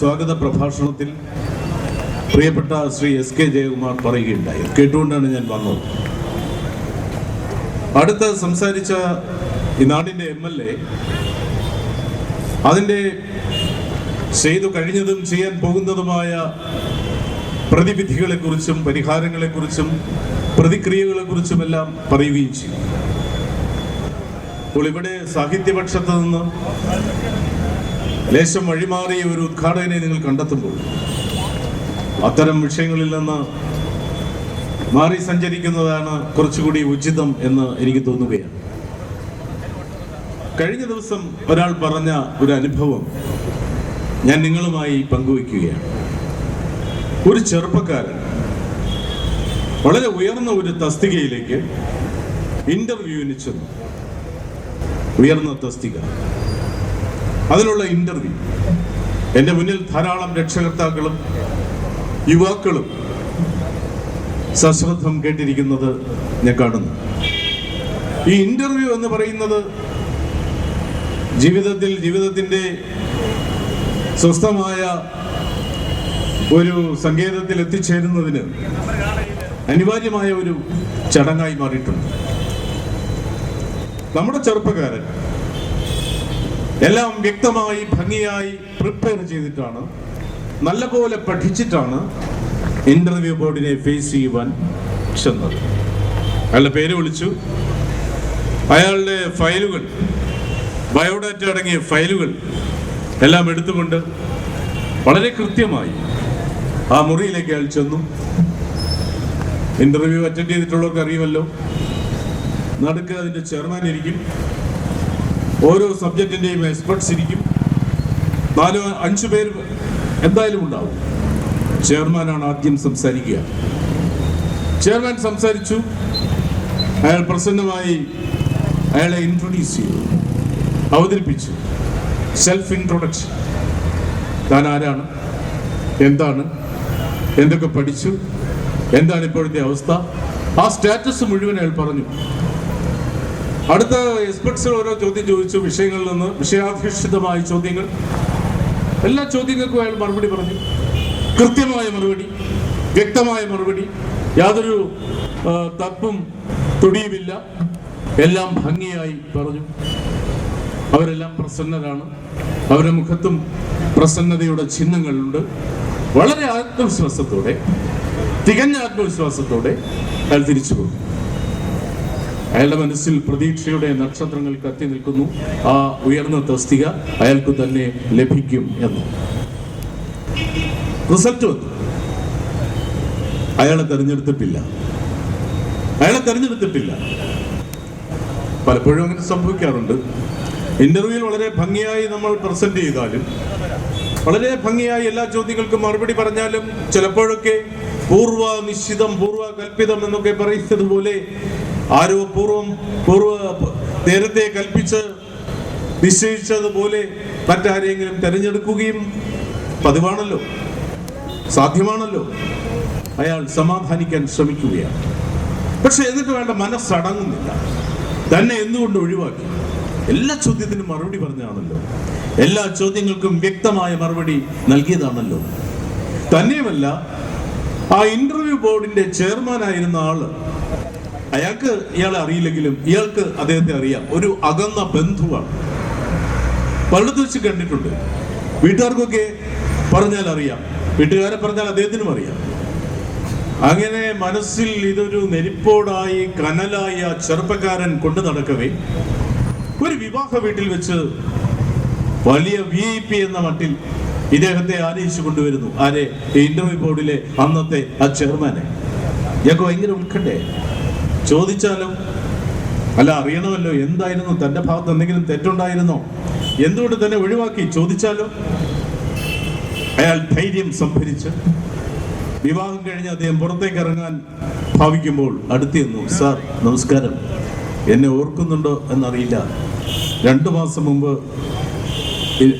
സ്വാഗത പ്രഭാഷണത്തിൽ പ്രിയപ്പെട്ട ശ്രീ എസ് കെ ജയകുമാർ പറയുകയുണ്ടായി. കേട്ടുകൊണ്ടാണ് ഞാൻ വന്നത്. അടുത്ത സംസാരിച്ച ഈ നാടിന്റെ എം എൽ എ അതിന്റെ ചെയ്തു കഴിഞ്ഞതും ചെയ്യാൻ പോകുന്നതുമായ പ്രതിവിധികളെക്കുറിച്ചും പരിഹാരങ്ങളെക്കുറിച്ചും പ്രതിക്രിയകളെക്കുറിച്ചുമെല്ലാം പറയുകയും ചെയ്യും അപ്പോൾ ഇവിടെ സാഹിത്യപക്ഷത്ത് നിന്ന് ലേശം വഴിമാറിയ ഒരു ഉദ്ഘാടകനെ നിങ്ങൾ കണ്ടെത്തുമ്പോൾ അത്തരം വിഷയങ്ങളിൽ നിന്ന് മാറി സഞ്ചരിക്കുന്നതാണ് കുറച്ചുകൂടി ഉചിതം എന്ന് എനിക്ക് തോന്നുകയാണ്. കഴിഞ്ഞ ദിവസം ഒരാൾ പറഞ്ഞ ഒരു അനുഭവം ഞാൻ നിങ്ങളുമായി പങ്കുവയ്ക്കുകയാണ്. ഒരു ചെറുപ്പക്കാരൻ വളരെ ഉയർന്ന ഒരു തസ്തികയിലേക്ക് ഇന്റർവ്യൂവിന് ചെന്നു. ഉയർന്ന തസ്തിക. അതിനുള്ള ഇന്റർവ്യൂ എന്റെ മുന്നിൽ ധാരാളം രക്ഷകർത്താക്കളും യുവാക്കളും സശ്രദ്ധം കേട്ടിരിക്കുന്നത് ഞാൻ കാണുന്നു. ഈ ഇന്റർവ്യൂ എന്ന് പറയുന്നത് ജീവിതത്തിൽ ജീവിതത്തിന്റെ സ്വസ്ഥമായ ഒരു സങ്കേതത്തിൽ എത്തിച്ചേരുന്നതിന് അനിവാര്യമായ ഒരു ചടങ്ങായി മാറിയിട്ടുണ്ട്. നമ്മുടെ ചെറുപ്പക്കാരൻ എല്ലാം വ്യക്തമായി ഭംഗിയായി പ്രിപ്പയർ ചെയ്തിട്ടാണ്. നല്ലപോലെ പഠിച്ചിട്ടാണ് ഇന്റർവ്യൂ ബോർഡിനെ ഫേസ് ചെയ്യുവാൻ ചെന്നത്. അയാളുടെ പേര് വിളിച്ചു. അയാളുടെ ഫയലുകൾ ബയോഡാറ്റ അടങ്ങിയ ഫയലുകൾ എല്ലാം എടുത്തുകൊണ്ട് വളരെ കൃത്യമായി ആ മുറിയിലേക്ക് അയാൾ ചെന്നു. ഇന്റർവ്യൂ അറ്റൻഡ് ചെയ്തിട്ടുള്ളവർക്ക് അറിയുമല്ലോ. നടുക്ക് അതിന്റെ ചെയർമാൻ ഇരിക്കും. ഓരോ സബ്ജക്റ്റിന്റെയും എക്സ്പെർട്സ് ഇരിക്കും. നാലോ അഞ്ചു പേര് എന്തായാലും ഉണ്ടാവും. ചെയർമാനാണ് ആദ്യം സംസാരിക്കുക. ചെയർമാൻ സംസാരിച്ചു. അയാൾ പ്രസന്നമായി അയാളെ ഇൻട്രൊഡ്യൂസ് ചെയ്തു. അവതരിപ്പിച്ചു. സെൽഫ് ഇൻട്രൊഡക്ഷൻ താൻ ആരാണ്? എന്താണ്? എന്തൊക്കെ പഠിച്ചു? എന്താണ് ഇപ്പോഴത്തെ അവസ്ഥ? ആ സ്റ്റാറ്റസ് മുഴുവൻ അയാൾ പറഞ്ഞു. അടുത്ത എക്സ്പെർട്സ് ഓരോ ചോദ്യം ചോദിച്ചു വിഷയങ്ങളിൽ നിന്ന് വിഷയാധിഷ്ഠിതമായ ചോദ്യങ്ങൾ. എല്ലാ ചോദ്യങ്ങൾക്കും അയാൾ മറുപടി പറഞ്ഞു. കൃത്യമായ മറുപടി വ്യക്തമായ മറുപടി യാതൊരു തപ്പും തുടിയുമില്ല. എല്ലാം ഭംഗിയായി പറഞ്ഞു. അവരെല്ലാം പ്രസന്നരാണ്. അവരുടെ മുഖത്തും പ്രസന്നതയുടെ ചിഹ്നങ്ങളുണ്ട്. വളരെ ആത്മവിശ്വാസത്തോടെ തികഞ്ഞ ആത്മവിശ്വാസത്തോടെ അയാൾ തിരിച്ചു പോകും. അയാളുടെ മനസ്സിൽ പ്രതീക്ഷയുടെ നക്ഷത്രങ്ങൾ കത്തി നിൽക്കുന്നു. ആ ഉയർന്ന തസ്തിക അയാൾക്ക് തന്നെ ലഭിക്കും എന്ന്. റിസൾട്ട് വന്നു. അയാളെ തെരഞ്ഞെടുത്തിട്ടില്ല. അയാളെ തെരഞ്ഞെടുത്തിട്ടില്ല. പലപ്പോഴും അങ്ങനെ സംഭവിക്കാറുണ്ട്. ഇന്റർവ്യൂവിൽ വളരെ ഭംഗിയായി നമ്മൾ പ്രസന്റ് ചെയ്താലും വളരെ ഭംഗിയായി എല്ലാ ചോദ്യങ്ങൾക്കും മറുപടി പറഞ്ഞാലും ചിലപ്പോഴൊക്കെ പൂർവ നിശ്ചിതം പൂർവ കൽപ്പിതം എന്നൊക്കെ പറയുന്നത് പോലെ ആരോ പൂർവം പൂർവ നേരത്തെ കൽപ്പിച്ച് നിശ്ചയിച്ചതുപോലെ മറ്റാരെങ്കിലും തെരഞ്ഞെടുക്കുകയും പതിവാണല്ലോ സാധ്യമാണല്ലോ. അയാൾ സമാധാനിക്കാൻ ശ്രമിക്കുകയാണ്. പക്ഷെ എന്നിട്ട് വേണ്ട മനസ്സടങ്ങുന്നില്ല. തന്നെ എന്തുകൊണ്ട് ഒഴിവാക്കി? എല്ലാ ചോദ്യത്തിനും മറുപടി പറഞ്ഞാണല്ലോ എല്ലാ ചോദ്യങ്ങൾക്കും വ്യക്തമായ മറുപടി നൽകിയതാണല്ലോ. തന്നെയുമല്ല ആ ഇന്റർവ്യൂ ബോർഡിന്റെ ചെയർമാനായിരുന്ന ആൾ അയാൾക്ക് ഇയാളെ അറിയില്ലെങ്കിലും ഇയാൾക്ക് അദ്ദേഹത്തെ അറിയാം. ഒരു അകന്ന ബന്ധുവാണ്. പലയിടത്ത് വെച്ച് കണ്ടിട്ടുണ്ട്. വീട്ടുകാർക്കൊക്കെ പറഞ്ഞാൽ അറിയാം. വീട്ടുകാരെ പറഞ്ഞാൽ അദ്ദേഹത്തിനും അറിയാം. അങ്ങനെ മനസ്സിൽ ഇതൊരു നെരിപ്പോടായി കനലായ ചെറുപ്പക്കാരൻ കൊണ്ടു നടക്കവേ ഒരു വിവാഹ വീട്ടിൽ വെച്ച് വലിയ വി ഐ പി എന്ന മട്ടിൽ ഇദ്ദേഹത്തെ ആനയിച്ചു കൊണ്ടുവരുന്നു. ആരെ? ഇന്റർവ്യൂ ബോർഡിലെ അന്നത്തെ ആ ചെയർമാനെ ഞങ്ങൾക്ക് ഭയങ്കര ഉത്കണ്ഠേ ചോദിച്ചാലോ അല്ല അറിയണമല്ലോ എന്തായിരുന്നു? തന്റെ ഭാഗത്ത് എന്തെങ്കിലും തെറ്റുണ്ടായിരുന്നോ? എന്തുകൊണ്ട് തന്നെ ഒഴിവാക്കി? ചോദിച്ചാലോ അയാൾ ധൈര്യം സംഭരിച്ച് വിവാഹം കഴിഞ്ഞ് അദ്ദേഹം പുറത്തേക്ക് ഇറങ്ങാൻ ഭാവിക്കുമ്പോൾ അടുത്തിരുന്നു. സാർ നമസ്കാരം. എന്നെ ഓർക്കുന്നുണ്ടോ എന്നറിയില്ല. രണ്ടു മാസം മുമ്പ്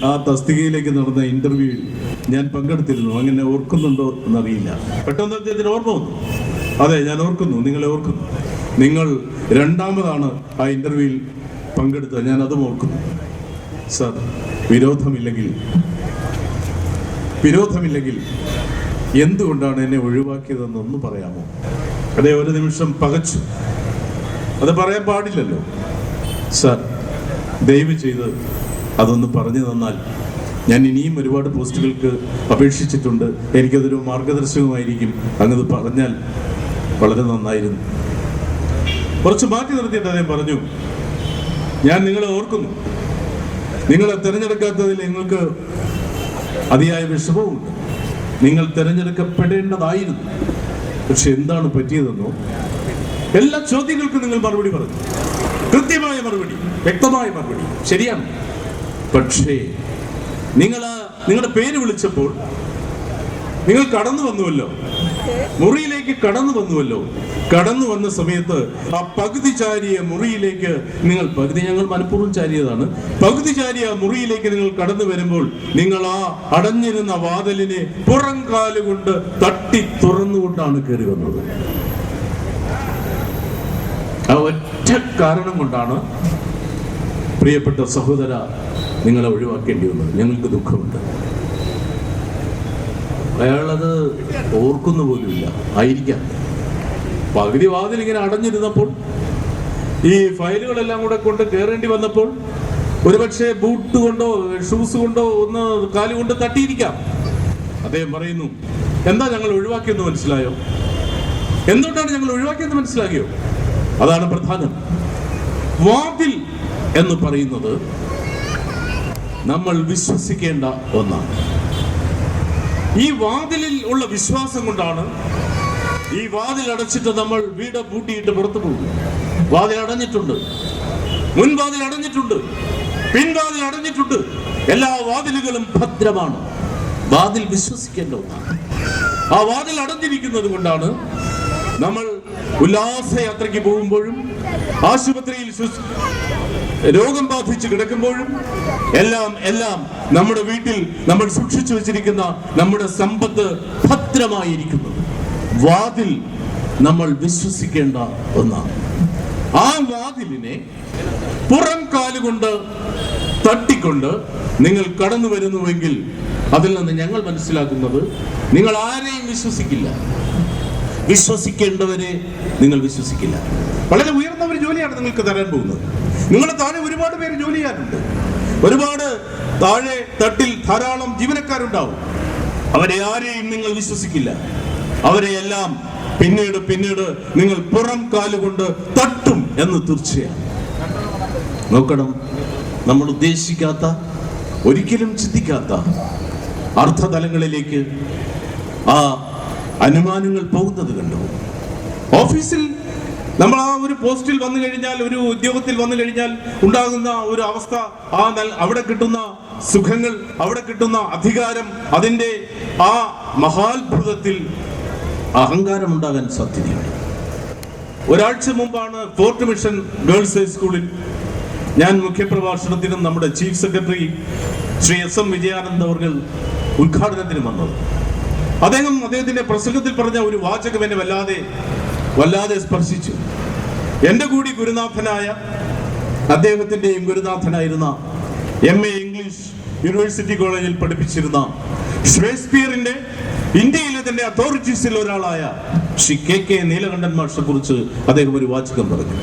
ആ തസ്തികയിലേക്ക് നടന്ന ഇന്റർവ്യൂവിൽ ഞാൻ പങ്കെടുത്തിരുന്നു. അങ്ങനെ ഓർക്കുന്നുണ്ടോ എന്നറിയില്ല. പെട്ടെന്ന് അദ്ദേഹത്തിന് ഓർമ്മ വന്നു. അതെ ഞാൻ ഓർക്കുന്നു. നിങ്ങളെ ഓർക്കുന്നു. നിങ്ങൾ രണ്ടാമതാണ് ആ ഇന്റർവ്യൂവിൽ പങ്കെടുത്തത്. ഞാൻ അതും ഓർക്കും. സർ വിരോധമില്ലെങ്കിൽ വിരോധമില്ലെങ്കിൽ എന്തുകൊണ്ടാണ് എന്നെ ഒഴിവാക്കിയതെന്നൊന്ന് പറയാമോ? അതേ ഒരു നിമിഷം പകച്ചു. അത് പറയാൻ പാടില്ലല്ലോ. സർ ദയവ് ചെയ്ത് അതൊന്ന് പറഞ്ഞു തന്നാൽ ഞാൻ ഇനിയും ഒരുപാട് പോസ്റ്റുകൾക്ക് അപേക്ഷിച്ചിട്ടുണ്ട്. എനിക്കതൊരു മാർഗദർശകമായിരിക്കും. അങ്ങത് പറഞ്ഞാൽ വളരെ നന്നായിരുന്നു. കുറച്ച് മാറ്റി നിർത്തിയിട്ട് അദ്ദേഹം പറഞ്ഞു ഞാൻ നിങ്ങളെ ഓർക്കുന്നു. നിങ്ങളെ തിരഞ്ഞെടുക്കാത്തതിൽ നിങ്ങൾക്ക് അതിയായ വിഷമവുമുണ്ട്. നിങ്ങൾ തിരഞ്ഞെടുക്കപ്പെടേണ്ടതായിരുന്നു. പക്ഷെ എന്താണ് പറ്റിയതെന്നോ? എല്ലാ ചോദ്യങ്ങൾക്കും നിങ്ങൾ മറുപടി പറഞ്ഞു കൃത്യമായ മറുപടി വ്യക്തമായ മറുപടി. ശരിയാണ്. പക്ഷേ നിങ്ങൾ നിങ്ങളുടെ പേര് വിളിച്ചപ്പോൾ നിങ്ങൾ കടന്നു വന്നുവല്ലോ. മുറിയിലേക്ക് കടന്നു വന്നുവല്ലോ. കടന്നു വന്ന സമയത്ത് ആ പകുതി ചാരിയ മുറിയിലേക്ക് നിങ്ങൾ പകുതി ഞങ്ങൾ മനഃപൂർവം ചാരിയതാണ്. പകുതി ചാരിയ മുറിയിലേക്ക് നിങ്ങൾ കടന്നു വരുമ്പോൾ നിങ്ങൾ ആ അടഞ്ഞിരുന്ന വാതിലിനെ പുറം കാലുകൊണ്ട് തട്ടി തുറന്നുകൊണ്ടാണ് കയറി വന്നത്. ആ ഒറ്റ കാരണം കൊണ്ടാണ് പ്രിയപ്പെട്ട സഹോദര നിങ്ങളെ ഒഴിവാക്കേണ്ടി വന്നത്. ഞങ്ങൾക്ക് ദുഃഖമുണ്ട്. അയാളത് ഓർക്കുന്ന പോലുമില്ല. ആയിരിക്കാം. പകുതി വാതിൽ ഇങ്ങനെ അടഞ്ഞിരുന്നപ്പോൾ ഈ ഫയലുകളെല്ലാം കൂടെ കൊണ്ട് കയറേണ്ടി വന്നപ്പോൾ ഒരുപക്ഷെ ബൂട്ട് കൊണ്ടോ ഷൂസ് കൊണ്ടോ ഒന്ന് കാലുകൊണ്ട് തട്ടിയിരിക്കാം. അദ്ദേഹം പറയുന്നു എന്താ ഞങ്ങൾ ഒഴിവാക്കിയെന്ന് മനസ്സിലായോ? എന്തുകൊണ്ടാണ് ഞങ്ങൾ ഒഴിവാക്കിയെന്ന് മനസ്സിലാക്കിയോ? അതാണ് പ്രധാനം. വാതിൽ എന്ന് പറയുന്നത് നമ്മൾ വിശ്വസിക്കേണ്ട ഒന്നാണ്. ഈ വാതിലിൽ ഉള്ള വിശ്വാസം കൊണ്ടാണ് ഈ വാതിൽ അടച്ചിട്ട് നമ്മൾ വീട് പൂട്ടിയിട്ട് പുറത്തു പോകും വാതിൽ അടഞ്ഞിട്ടുണ്ട്. മുൻവാതിൽ അടഞ്ഞിട്ടുണ്ട്. പിൻവാതിൽ അടഞ്ഞിട്ടുണ്ട്. എല്ലാ വാതിലുകളും ഭദ്രമാണ്. വാതിൽ വിശ്വസിക്കേണ്ട ഒന്നാണ് ആ വാതിൽ അടഞ്ഞിരിക്കുന്നത് കൊണ്ടാണ് നമ്മൾ ഉല്ലാസയാത്രയ്ക്ക് പോകുമ്പോഴും ആശുപത്രിയിൽ രോഗം ബാധിച്ച് കിടക്കുമ്പോഴും എല്ലാം എല്ലാം നമ്മുടെ വീട്ടിൽ നമ്മൾ സൂക്ഷിച്ചു വെച്ചിരിക്കുന്ന നമ്മുടെ സമ്പത്ത് ഭദ്രമായിരിക്കുന്നു. വാതിൽ നമ്മൾ വിശ്വസിക്കേണ്ട ഒന്നാണ്. ആ വാതിലിനെ പുറം കാലുകൊണ്ട് തട്ടിക്കൊണ്ട് നിങ്ങൾ കടന്നു വരുന്നുവെങ്കിൽ അതിൽ നിന്ന് ഞങ്ങൾ മനസ്സിലാക്കുന്നത് നിങ്ങൾ ആരെയും വിശ്വസിക്കില്ല. വിശ്വസിക്കേണ്ടവരെ നിങ്ങൾ വിശ്വസിക്കില്ല. വളരെ ഉയർന്ന ഒരു ജോലിയാണ് നിങ്ങൾക്ക് തരാൻ പോകുന്നത്. നിങ്ങളുടെ താഴെ ഒരുപാട് പേര് ജോലി ചെയ്യാനുണ്ട് ഒരുപാട് താഴെ തട്ടിൽ ധാരാളം ജീവനക്കാരുണ്ടാവും. അവരെ ആരെയും നിങ്ങൾ വിശ്വസിക്കില്ല. അവരെ എല്ലാം പിന്നീട് പിന്നീട് നിങ്ങൾ പുറം കാലുകൊണ്ട് തട്ടും എന്ന് തീർച്ചയാണ്. നോക്കണം. നമ്മൾ ഉദ്ദേശിക്കാത്ത ഒരിക്കലും ചിന്തിക്കാത്ത അർത്ഥതലങ്ങളിലേക്ക് ആ അനുമാനങ്ങൾ പോകുന്നത് കണ്ടു. ഓഫീസിൽ നമ്മൾ ആ ഒരു പോസ്റ്റിൽ വന്നു കഴിഞ്ഞാൽ ഒരു ഉദ്യോഗത്തിൽ വന്നു കഴിഞ്ഞാൽ ഉണ്ടാകുന്ന ഒരു അവസ്ഥ ആ അവിടെ കിട്ടുന്ന സുഖങ്ങൾ അവിടെ കിട്ടുന്ന അധികാരം അതിന്റെ ആ മഹാത്ഭുതത്തിൽ അഹങ്കാരം ഉണ്ടാകാൻ സാധ്യതയുണ്ട്. ഒരാഴ്ച മുമ്പാണ് ഫോർട്ട് മിഷൻ ഗേൾസ് ഹൈസ്കൂളിൽ ഞാൻ മുഖ്യപ്രഭാഷണത്തിനും നമ്മുടെ chief secretary Shri S M Vijayanand അവർ ഉദ്ഘാടനത്തിന് വന്നത്. അദ്ദേഹം അദ്ദേഹത്തിന്റെ പ്രസംഗത്തിൽ പറഞ്ഞ ഒരു വാചകം എന്നെ വല്ലാതെ വല്ലാതെ സ്പർശിച്ചു. എന്റെ കൂടി ഗുരുനാഥനായ അദ്ദേഹത്തിന്റെയും ഗുരുനാഥനായിരുന്ന എം എ ഇംഗ്ലീഷ് യൂണിവേഴ്സിറ്റി കോളേജിൽ പഠിപ്പിച്ചിരുന്ന ഷേക്സ്പിയറിന്റെ ഇന്ത്യയിലെ തന്നെ അതോറിറ്റീസിൽ ഒരാളായ ശ്രീ കെ കെ നീലകണ്ഠൻ മാഷെ കുറിച്ച് അദ്ദേഹം ഒരു വാചകം പറഞ്ഞു.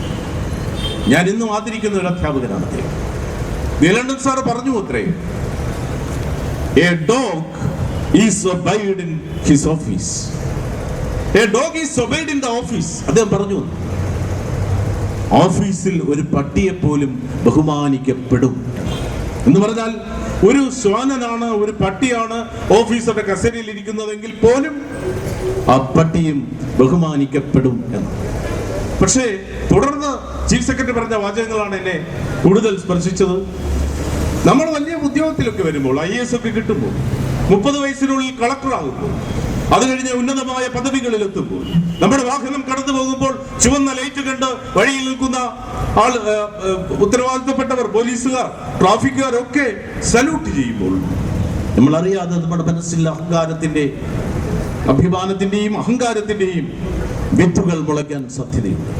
ഞാൻ ഇന്നും ആദരിക്കുന്ന ഒരു അധ്യാപകനാണ് അദ്ദേഹം. നീലകണ്ഠൻ സാറ് പറഞ്ഞു അത്രേ. A dog is obeyed in his office a dog is obeyed in the office അദ്ദേഹം പറഞ്ഞു. ഓഫീസിൽ ഒരു പട്ടിയെ പോലും ബഹുമാനിക്കപ്പെടും. എന്ന് പറഞ്ഞാൽ ഒരു ശ്വാനനാണ് ഒരു പട്ടിയാണ് ഓഫീസറുടെ കസേരയിൽ ഇരിക്കുന്നതെങ്കിൽ പോലും ആ പട്ടിയും ബഹുമാനിക്കപ്പെടും എന്ന്. പക്ഷേ തുടർന്ന് ചീഫ് സെക്രട്ടറി പറഞ്ഞ വാചകങ്ങളാണ് എന്നെ കൂടുതൽ സ്പർശിച്ചത്. നമ്മൾ വലിയ ഉദ്യോഗത്തിലൊക്കെ വരുമ്പോൾ ഐ എസ് ഒക്കെ കിട്ടുമ്പോൾ മുപ്പത് വയസ്സിനുള്ളിൽ കളക്ടറാകുന്നു അത് കഴിഞ്ഞ് ഉന്നതമായ പദവികളിൽ എത്തുമ്പോൾ നമ്മുടെ വാഹനം കടന്നു പോകുമ്പോൾ ചുവന്ന ലൈറ്റ് കണ്ട് വഴിയിൽ നിൽക്കുന്ന ആൾ ഉത്തരവാദിത്തപ്പെട്ടവർ പോലീസുകാർ ട്രാഫിക്കുകാരൊക്കെ സല്യൂട്ട് ചെയ്യുമ്പോൾ നമ്മൾ അറിയാതെ നമ്മുടെ മനസ്സിൽ അഹങ്കാരത്തിന്റെ അഭിമാനത്തിന്റെയും അഹങ്കാരത്തിന്റെയും വിത്തുകൾ മുളയ്ക്കാൻ സാധ്യതയുണ്ട്.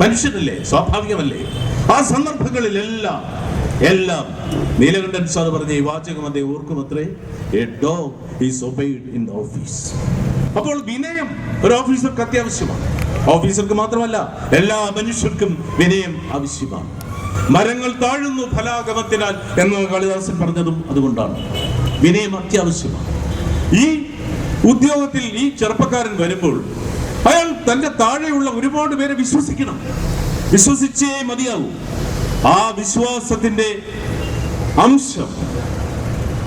മനുഷ്യനല്ലേ? സ്വാഭാവികമല്ലേ? ആ സന്ദർഭങ്ങളിലെല്ലാം എല്ലാം നീലകണ്ഠൻ സാർ പറഞ്ഞ ഈ വാചകം അദ്ദേഹം ഓർക്കുമത്രേ a dog is obeyed in office അപ്പോൾ വിനയം ഒരു ഓഫീസർക്ക് അത്യാവശ്യമാണ്. ഓഫീസർക്ക് മാത്രമല്ല എല്ലാ മനുഷ്യർക്കും വിനയം ആവശ്യമാണ്. മരങ്ങൾ താഴുന്നു ഫലാഗമത്തിനാൽ എന്ന് കാളിദാസൻ പറഞ്ഞതും അതുകൊണ്ടാണ്. വിനയം അത്യാവശ്യമാണ്. ഈ ഉദ്യോഗത്തിൽ ഈ ചെറുപ്പക്കാരൻ വരുമ്പോൾ അയാൾ തന്റെ താഴെയുള്ള ഒരുപാട് പേരെ വിശ്വസിക്കണം. വിശ്വസിച്ചേ മതിയാവൂ. ആ വിശ്വാസത്തിന്റെ അംശം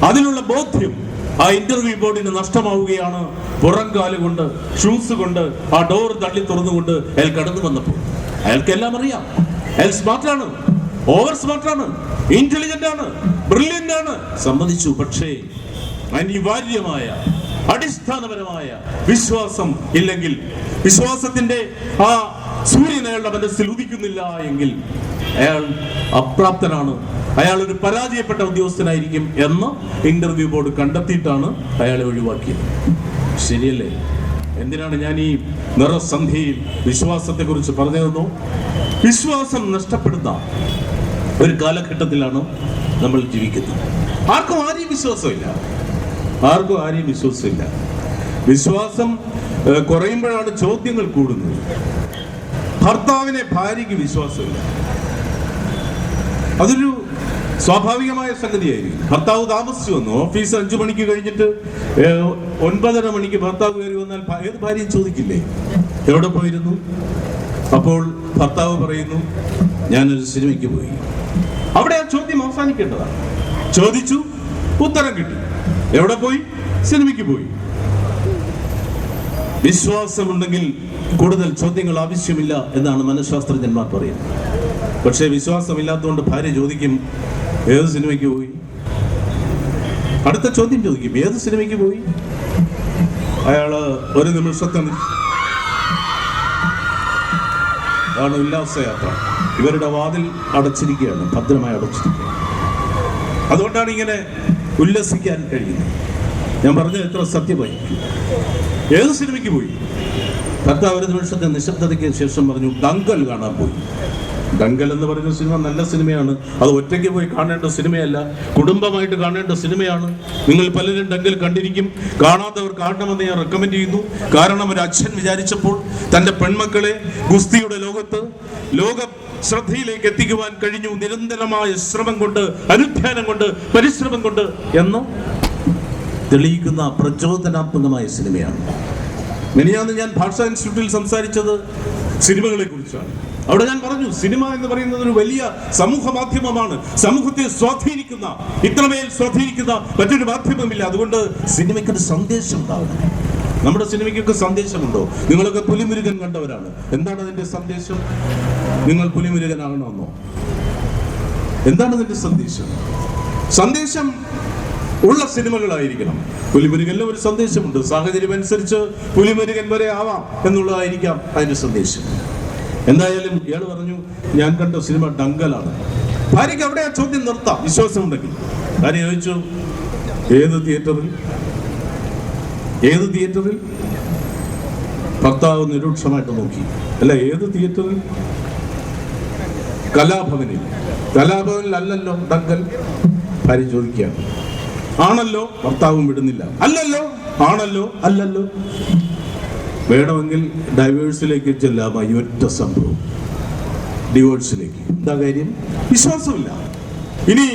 അതിനുള്ള ബോധ്യം ആ ഇന്റർവ്യൂ ബോർഡിന് നഷ്ടമാവുകയാണ്. പുറംകാൽ കൊണ്ട് ഷൂസ് കൊണ്ട് ആ ഡോർ തള്ളി തുറന്നുകൊണ്ട് അയാൾ കടന്നു വന്നപ്പോൾ. അയാൾക്ക് എല്ലാം അറിയാം. അയാൾ സ്മാർട്ടാണ് ഓവർ സ്മാർട്ടാണ് ഇന്റലിജന്റ് ആണ്. ബ്രില്യന്റ് ആണ്. സമ്മതിച്ചു. പക്ഷേ അനിവാര്യമായ അടിസ്ഥാനപരമായ വിശ്വാസം ഇല്ലെങ്കിൽ വിശ്വാസത്തിന്റെ ആ സൂര്യൻ അയാളുടെ മനസ്സിൽ ഉദിക്കുന്നില്ല എങ്കിൽ അയാൾ അപ്രാപ്തനാണ്. അയാൾ ഒരു പരാജയപ്പെട്ട ഉദ്യോഗസ്ഥനായിരിക്കും എന്ന് ഇന്റർവ്യൂ ബോർഡ് കണ്ടെത്തിയിട്ടാണ് അയാളെ ഒഴിവാക്കിയത്. ശരിയല്ലേ? എന്തിനാണ് ഞാൻ ഈ നിറസന്ധ്യയിൽ വിശ്വാസത്തെക്കുറിച്ച് പറഞ്ഞതെന്നോ? വിശ്വാസം നഷ്ടപ്പെടുന്ന ഒരു കാലഘട്ടത്തിലാണ് നമ്മൾ ജീവിക്കുന്നത്. ആർക്കും ആരെയും വിശ്വാസമില്ല. ആർക്കും ആരെയും വിശ്വാസമില്ല. വിശ്വാസം കുറയുമ്പോഴാണ് ചോദ്യങ്ങൾ കൂടുന്നത്. ഭർത്താവിനെ ഭാര്യയ്ക്ക് വിശ്വാസമില്ല. അതൊരു സ്വാഭാവികമായ സംഗതിയായിരിക്കും. ഭർത്താവ് താമസിച്ചു വന്നു. ഓഫീസ് അഞ്ചു മണിക്ക് കഴിഞ്ഞിട്ട് ഒൻപതര മണിക്ക് ഭർത്താവ് കയറി വന്നാൽ ഏത് ഭാര്യയും ചോദിക്കില്ലേ? എവിടെ പോയിരുന്നു? അപ്പോൾ ഭർത്താവ് പറയുന്നു ഞാനൊരു സിനിമയ്ക്ക് പോയി. അവിടെ ആ ചോദ്യം അവസാനിക്കേണ്ടതാണ്. ചോദിച്ചു ഉത്തരം കിട്ടി. എവിടെ പോയി? സിനിമയ്ക്ക് പോയി. വിശ്വാസമുണ്ടെങ്കിൽ കൂടുതൽ ചോദ്യങ്ങൾ ആവശ്യമില്ല എന്നാണ് മനഃശാസ്ത്രജ്ഞന്മാർ പറയുന്നത്. പക്ഷേ വിശ്വാസമില്ലാത്തതുകൊണ്ട് ഭാര്യ ചോദിക്കും ഏത് സിനിമയ്ക്ക് പോയി? അടുത്ത ചോദ്യം ചോദിക്കും ഏത് സിനിമയ്ക്ക് പോയി? അയാൾ ഒരു നിമിഷത്തെ അതാണ് ഉല്ലാസയാത്ര. ഇവരുടെ വാതിൽ അടച്ചിരിക്കുകയാണ് ഭദ്രമായി അടച്ചിരിക്കുകയാണ്. അതുകൊണ്ടാണ് ഇങ്ങനെ ഉല്ലസിക്കാൻ കഴിയുന്നത്. ഞാൻ പറഞ്ഞത് എത്ര സത്യമായി ഏത് സിനിമയ്ക്ക് പോയി? ഭർത്താവ് ഒരു നിമിഷത്തെ നിശബ്ദതയ്ക്ക് ശേഷം പറഞ്ഞു ദങ്കൽ കാണാൻ പോയി. ദങ്കൽ എന്ന് പറയുന്ന സിനിമ നല്ല സിനിമയാണ്. അത് ഒറ്റയ്ക്ക് പോയി കാണേണ്ട സിനിമയല്ല കുടുംബമായിട്ട് കാണേണ്ട സിനിമയാണ്. നിങ്ങൾ പലരും ദങ്കൽ കണ്ടിരിക്കും. കാണാത്തവർ കാണണമെന്ന് ഞാൻ റെക്കമെൻഡ് ചെയ്യുന്നു. കാരണം ഒരു അച്ഛൻ വിചാരിച്ചപ്പോൾ തന്റെ പെൺമക്കളെ ഗുസ്തിയുടെ ലോകത്ത് ലോക ശ്രദ്ധയിലേക്ക് എത്തിക്കുവാൻ കഴിഞ്ഞു. നിരന്തരമായ ശ്രമം കൊണ്ട് അനുധ്യാനം കൊണ്ട് പരിശ്രമം കൊണ്ട് എന്ന് തെളിയിക്കുന്ന പ്രചോദനാത്മകമായ സിനിമയാണ്. മിനിയാന്ന് ഞാൻ ഭാഷാ ഇൻസ്റ്റിറ്റ്യൂട്ടിൽ സംസാരിച്ചത് സിനിമകളെ കുറിച്ചാണ്. അവിടെ ഞാൻ പറഞ്ഞു സിനിമ എന്ന് പറയുന്നത് ഒരു വലിയ സമൂഹ മാധ്യമമാണ്. സമൂഹത്തെ സ്വാധീനിക്കുന്ന ഇത്രമേൽ സ്വാധീനിക്കുന്ന മറ്റൊരു മാധ്യമമില്ല. അതുകൊണ്ട് സിനിമയ്ക്കൊരു സന്ദേശം ഉണ്ടാവണം. നമ്മുടെ സിനിമയ്ക്കൊക്കെ സന്ദേശമുണ്ടോ? നിങ്ങളൊക്കെ പുലിമുരുകൻ കണ്ടവരാണ്. എന്താണ് അതിന്റെ സന്ദേശം? നിങ്ങൾ പുലിമുരുകനാകണമെന്നോ? എന്താണ് അതിന്റെ സന്ദേശം? സന്ദേശം ഉള്ള സിനിമകളായിരിക്കണം. പുലിമുരുകനിൽ ഒരു സന്ദേശമുണ്ട്. സാഹചര്യം അനുസരിച്ച് പുലിമുരുകൻ വരെ ആവാം എന്നുള്ളതായിരിക്കാം അതിന്റെ സന്ദേശം. എന്തായാലും ഇയാൾ പറഞ്ഞു ഞാൻ കണ്ട സിനിമ ഡങ്കലാണ്. ഭാര്യയ്ക്ക് അവിടെ ആ ചോദ്യം നിർത്താം. വിശ്വാസമുണ്ടെങ്കിൽ. ഭാര്യ ചോദിച്ചു ഏത് തിയേറ്ററിൽ? ഏത് തിയേറ്ററിൽ? ഭർത്താവ് നിരൂക്ഷമായിട്ട് നോക്കി. അല്ല ഏത് തിയേറ്ററിൽ? കലാഭവനിൽ. കലാഭവനിൽ അല്ലല്ലോ ഡങ്കൽ ഭാര്യ ചോദിക്കുകയാണ്. ആണല്ലോ? ഭർത്താവും വിടുന്നില്ല. അല്ലല്ലോ? ആണല്ലോ? അല്ലല്ലോ? വേണമെങ്കിൽ ഡൈവേഴ്സിലേക്ക് ചെല്ലാം ഈ ഒറ്റ സംഭവം. ഡിവോഴ്സിലേക്ക് എന്താ കാര്യം? വിശ്വാസമില്ല. ഇനി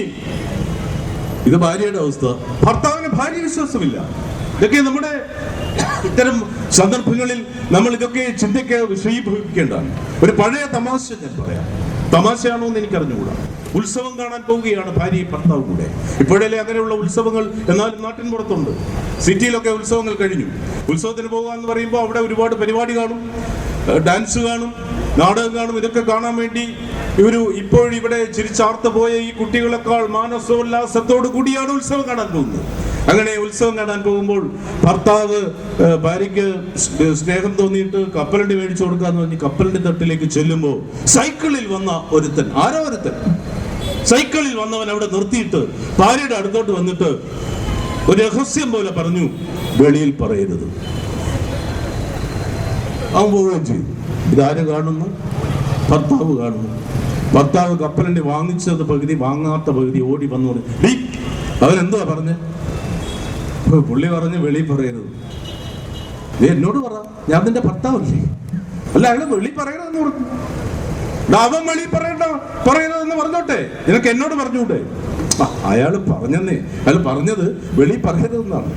ഇത് ഭാര്യയുടെ അവസ്ഥ. ഭർത്താവിന് ഭാര്യ വിശ്വാസമില്ല. ഇതൊക്കെ നമ്മുടെ ഇത്തരം സന്ദർഭങ്ങളിൽ നമ്മൾ ഇതൊക്കെ ചിന്തയ്ക്ക് വിഷയീഭവിക്കേണ്ടതാണ്. ഒരു പഴയ തമാശ ഞാൻ പറയാം. തമാശയാണോ എന്ന് എനിക്കറിഞ്ഞുകൂടാ. ഉത്സവം കാണാൻ പോവുകയാണ് ഭാര്യയും ഭർത്താവും കൂടെ. ഇപ്പോഴല്ലേ അങ്ങനെയുള്ള ഉത്സവങ്ങൾ എന്നാലും നാട്ടിൻ പുറത്തുണ്ട്. സിറ്റിയിലൊക്കെ ഉത്സവങ്ങൾ കഴിഞ്ഞു. ഉത്സവത്തിന് എന്ന് പറയുമ്പോൾ അവിടെ ഒരുപാട് പരിപാടി കാണും. ഡാൻസ് കാണും നാടകം കാണും. ഇതൊക്കെ കാണാൻ വേണ്ടി ഒരു ഇപ്പോഴിവിടെ ചിരിച്ചാർത്ത് പോയ ഈ കുട്ടികളെക്കാൾ മാനസോല്ലാസത്തോടു കൂടിയാണ് ഉത്സവം കാണാൻ പോകുന്നത്. അങ്ങനെ ഉത്സവം കാണാൻ പോകുമ്പോൾ ഭർത്താവ് ഭാര്യയ്ക്ക് സ്നേഹം തോന്നിയിട്ട് കപ്പലണ്ടി മേടിച്ചു കൊടുക്കാന്ന് പറഞ്ഞ് കപ്പലണ്ടി തട്ടിലേക്ക് ചെല്ലുമ്പോൾ സൈക്കിളിൽ വന്ന ഒരുത്തൻ ആരോ ഒരുത്തൻ? സൈക്കിളിൽ വന്നവൻ അവിടെ നിർത്തിയിട്ട് ഭാര്യയുടെ അടുത്തോട്ട് വന്നിട്ട് ഒരു രഹസ്യം പോലെ പറഞ്ഞു വെളിയിൽ പറയരുത്. അവൻ പോവുകയും ചെയ്തു. ഇതാര് കാണുന്നു? ഭർത്താവ് കാണുന്നു. ഭർത്താവ് കപ്പലണ്ടി വാങ്ങിച്ചത് പകുതി വാങ്ങാത്ത പകുതി ഓടി വന്നു. അവൻ എന്തുവാ പറഞ്ഞ്? അപ്പൊ പുള്ളി പറഞ്ഞ് വെളി പറയരുത്. നീ എന്നോട് പറ ഞാൻ നിന്റെ ഭർത്താവല്ലേ? അല്ല അയാൾ വെളി പറയണമെന്ന് പറഞ്ഞു "ദാ, അവൻ വെളി പറയണ്ട പറയരുതെന്ന് പറഞ്ഞോട്ടെ. നിനക്ക് എന്നോട് പറഞ്ഞൂടെ അയാൾ പറഞ്ഞെന്നേ. അയാൾ പറഞ്ഞത് വെളി പറയരുതെന്നാണ്.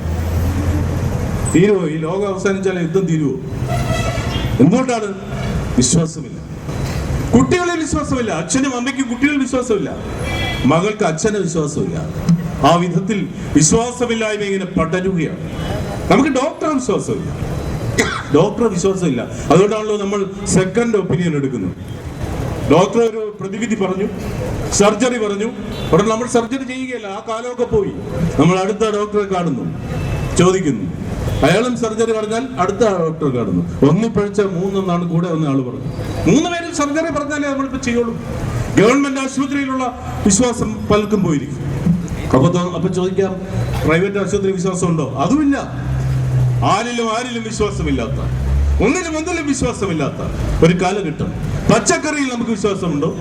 തീരുവോ? ഈ ലോകം അവസാനിച്ചാൽ യുദ്ധം തീരുവോ? എന്തുകൊണ്ടാണ്? വിശ്വാസമില്ല. കുട്ടികളിൽ വിശ്വാസമില്ല. അച്ഛനും അമ്മയ്ക്കും കുട്ടികളിൽ വിശ്വാസമില്ല. മകൾക്ക് അച്ഛന് വിശ്വാസമില്ല. ആ വിധത്തിൽ വിശ്വാസമില്ലായ്മ ഇങ്ങനെ പടരുകയാണ്. നമുക്ക് ഡോക്ടറെ വിശ്വാസമില്ല. ഡോക്ടറെ വിശ്വാസമില്ല. അതുകൊണ്ടാണല്ലോ നമ്മൾ സെക്കൻഡ് ഒപ്പീനിയൻ എടുക്കുന്നത്. ഡോക്ടർ ഒരു പ്രതിവിധി പറഞ്ഞു സർജറി പറഞ്ഞു. ഉടനെ നമ്മൾ സർജറി ചെയ്യുകയല്ല ആ കാലമൊക്കെ പോയി. നമ്മൾ അടുത്ത ഡോക്ടറെ കാണുന്നു ചോദിക്കുന്നു. അയാളും സർജറി പറഞ്ഞാൽ അടുത്ത ഡോക്ടറെ കാണുന്നു. ഒന്നിപ്പഴിച്ച മൂന്നെന്നാണ് കൂടെ ഒന്ന് ആൾ പറഞ്ഞു മൂന്ന് പേരും സർജറി പറഞ്ഞാലേ നമ്മളിപ്പോ ചെയ്യുള്ളൂ. ഗവൺമെന്റ് ആശുപത്രിയിലുള്ള വിശ്വാസം പലർക്കും പോയിരിക്കും. അപ്പൊ അപ്പൊ ചോദിക്കാം പ്രൈവറ്റ് ആശുപത്രി വിശ്വാസം ഉണ്ടോ അതുമില്ല. ആരിലും ആരിലും വിശ്വാസമില്ലാത്ത ഒന്നിലും ഒന്നിലും വിശ്വാസമില്ലാത്ത ഒരു കാലഘട്ടം. പച്ചക്കറിയിൽ നമുക്ക് വിശ്വാസമുണ്ടോ?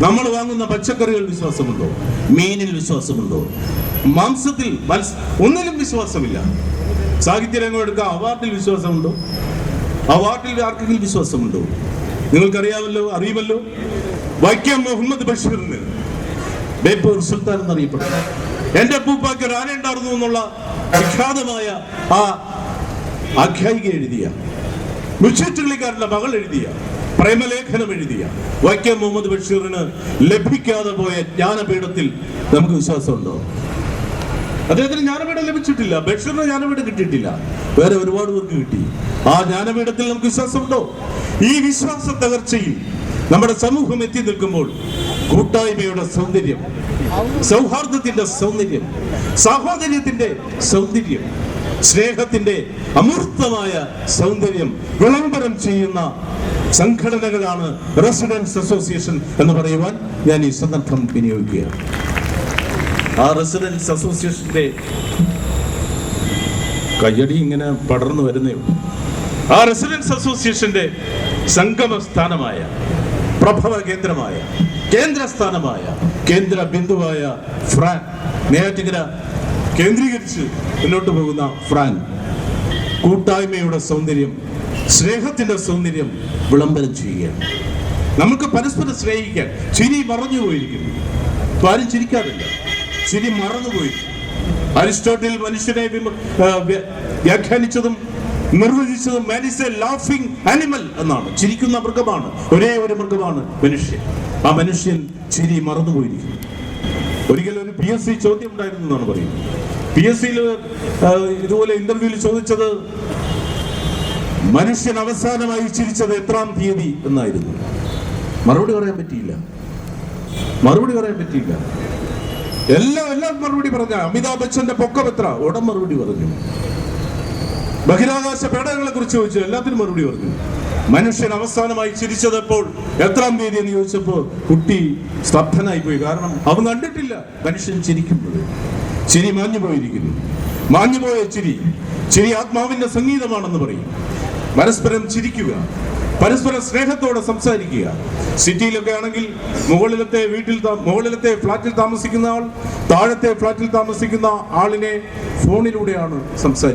നമ്മൾ വാങ്ങുന്ന പച്ചക്കറികൾ വിശ്വാസമുണ്ടോ? മീനിൽ വിശ്വാസമുണ്ടോ? മാംസത്തിൽ ഒന്നിലും വിശ്വാസമില്ല. സാഹിത്യരംഗം എടുക്കാം. അവാർഡിൽ വിശ്വാസമുണ്ടോ? അവാർഡിൽ ആർക്കെങ്കിലും വിശ്വാസമുണ്ടോ? നിങ്ങൾക്കറിയാമല്ലോ അറിയുമല്ലോ? വൈക്കം മുഹമ്മദ് ബഷീറിന് ബേപ്പൂർ സുൽത്താൻ എന്നറിയപ്പെടുന്നു എന്റെ പൂപ്പാക്ക് ഒരു ആന ഉണ്ടായിരുന്നു എന്നുള്ള വിഖ്യാതമായ ആ ആഖ്യായിക എഴുതിയ മുച്ചുള്ളിക്കാരന്റെ മകൾ എഴുതിയ പ്രേമലേഖനം എഴുതിയ വൈക്കം മുഹമ്മദ് ബഷീറിന് ലഭിക്കാതെ പോയ ജ്ഞാനപീഠത്തിൽ നമുക്ക് വിശ്വാസമുണ്ടോ? അദ്ദേഹത്തിന് ജ്ഞാനപീഠം ലഭിച്ചിട്ടില്ല ബഷീറിന് ജ്ഞാനപീഠം കിട്ടിയിട്ടില്ല. വേറെ ഒരുപാട് പേർക്ക് കിട്ടി. ആ ജ്ഞാനപീഠത്തിൽ നമുക്ക് വിശ്വാസമുണ്ടോ? ഈ വിശ്വാസ തകർച്ചയിൽ നമ്മുടെ സമൂഹം എത്തി നിൽക്കുമ്പോൾ കൂട്ടായ്മയുടെ സൗന്ദര്യം സൗഹാർദ്ദത്തിന്റെ സൗന്ദര്യം സാഹോദര്യത്തിന്റെ സൗന്ദര്യം സ്നേഹത്തിന്റെ അമൂർത്തമായ സൗന്ദര്യം വിളംബരം ചെയ്യുന്ന സംഘടനകളാണ് റെസിഡൻസ് അസോസിയേഷൻ എന്ന് പറയുവാൻ ഞാൻ ഈ സന്ദർഭം വിനിയോഗിക്കുകയാണ്. ആ റെസിഡൻസ് അസോസിയേഷന്റെ കയ്യടി ഇങ്ങനെ പടർന്നു വരുന്നേ ആ റെസിഡൻസ് അസോസിയേഷന്റെ സംഗമ സ്ഥാനമായ പ്രഭവ കേന്ദ്രമായ കേന്ദ്രസ്ഥാനമായ കേന്ദ്ര ബിന്ദുവായ ഫ്രാൻ. നെയ്യാറ്റിങ്കര കേന്ദ്രീകരിച്ച് മുന്നോട്ട് പോകുന്ന ഫ്രാൻ. കൂട്ടായ്മയുടെ സൗന്ദര്യം സ്നേഹത്തിന്റെ സൗന്ദര്യം വിളംബരം ചെയ്യുകയാണ്. നമുക്ക് പരസ്പരം സ്നേഹിക്കാൻ ചിരി മറഞ്ഞു പോയിരിക്കുന്നു. ഇപ്പൊ ആരും ചിരിക്കാറില്ല. ചിരി മറന്നു പോയിരിക്കും അരിസ്റ്റോട്ടിൽ മനുഷ്യനെ വ്യാഖ്യാനിച്ചതും നിർവചിച്ചതും man is a laughing animal എന്നാണ്. ചിരിക്കുന്ന മൃഗമാണ്. ഒരേ ഒരു മൃഗമാണ് മനുഷ്യൻ. ആ മനുഷ്യൻ ചിരി മറന്നുപോയിരിക്കുന്നു. ഒരിക്കലും ഒരു പി എസ് സി ചോദ്യം ഉണ്ടായിരുന്നു എന്നാണ് പറയുന്നത്. പി എസ് സിയിൽ ഇതുപോലെ ഇന്റർവ്യൂവിൽ ചോദിച്ചത് മനുഷ്യൻ അവസാനമായി ചിരിച്ചത് എത്രാം തീയതി എന്നായിരുന്നു? മറുപടി പറയാൻ പറ്റിയില്ല. മറുപടി പറയാൻ പറ്റിയില്ല. എല്ലാം എല്ലാം മറുപടി പറഞ്ഞ അമിതാഭ് ബച്ചന്റെ പൊക്കം എത്ര? ഉടൻ മറുപടി പറഞ്ഞു. ബഹിരാകാശ പേടകങ്ങളെ കുറിച്ച് ചോദിച്ചു. എല്ലാത്തിനും മറുപടി പറഞ്ഞു. മനുഷ്യൻ അവസാനമായി ചിരിച്ചത് എപ്പോൾ? എത്രാം തീയതി എന്ന് ചോദിച്ചപ്പോൾ കുട്ടി സ്തബ്ധനായി പോയി കാരണം അവൻ കണ്ടിട്ടില്ല. മനുഷ്യൻ ചിരിക്കുന്നത് ചിരി മാഞ്ഞു പോയിരിക്കുന്നു മാഞ്ഞുപോയ ചിരി. ചിരി ആത്മാവിന്റെ സംഗീതമാണെന്ന് പറയും. പരസ്പരം ചിരിക്കുക. പരസ്പരം സ്നേഹത്തോടെ സംസാരിക്കുക. സിറ്റിയിലൊക്കെ ആണെങ്കിൽ മുകളിലത്തെ വീട്ടിൽ മുകളിലത്തെ ഫ്ലാറ്റിൽ താമസിക്കുന്ന ആൾ താഴത്തെ ഫ്ലാറ്റിൽ താമസിക്കുന്ന ആളിനെ ഫോണിലൂടെയാണ് സംസാരിക്കുന്നത്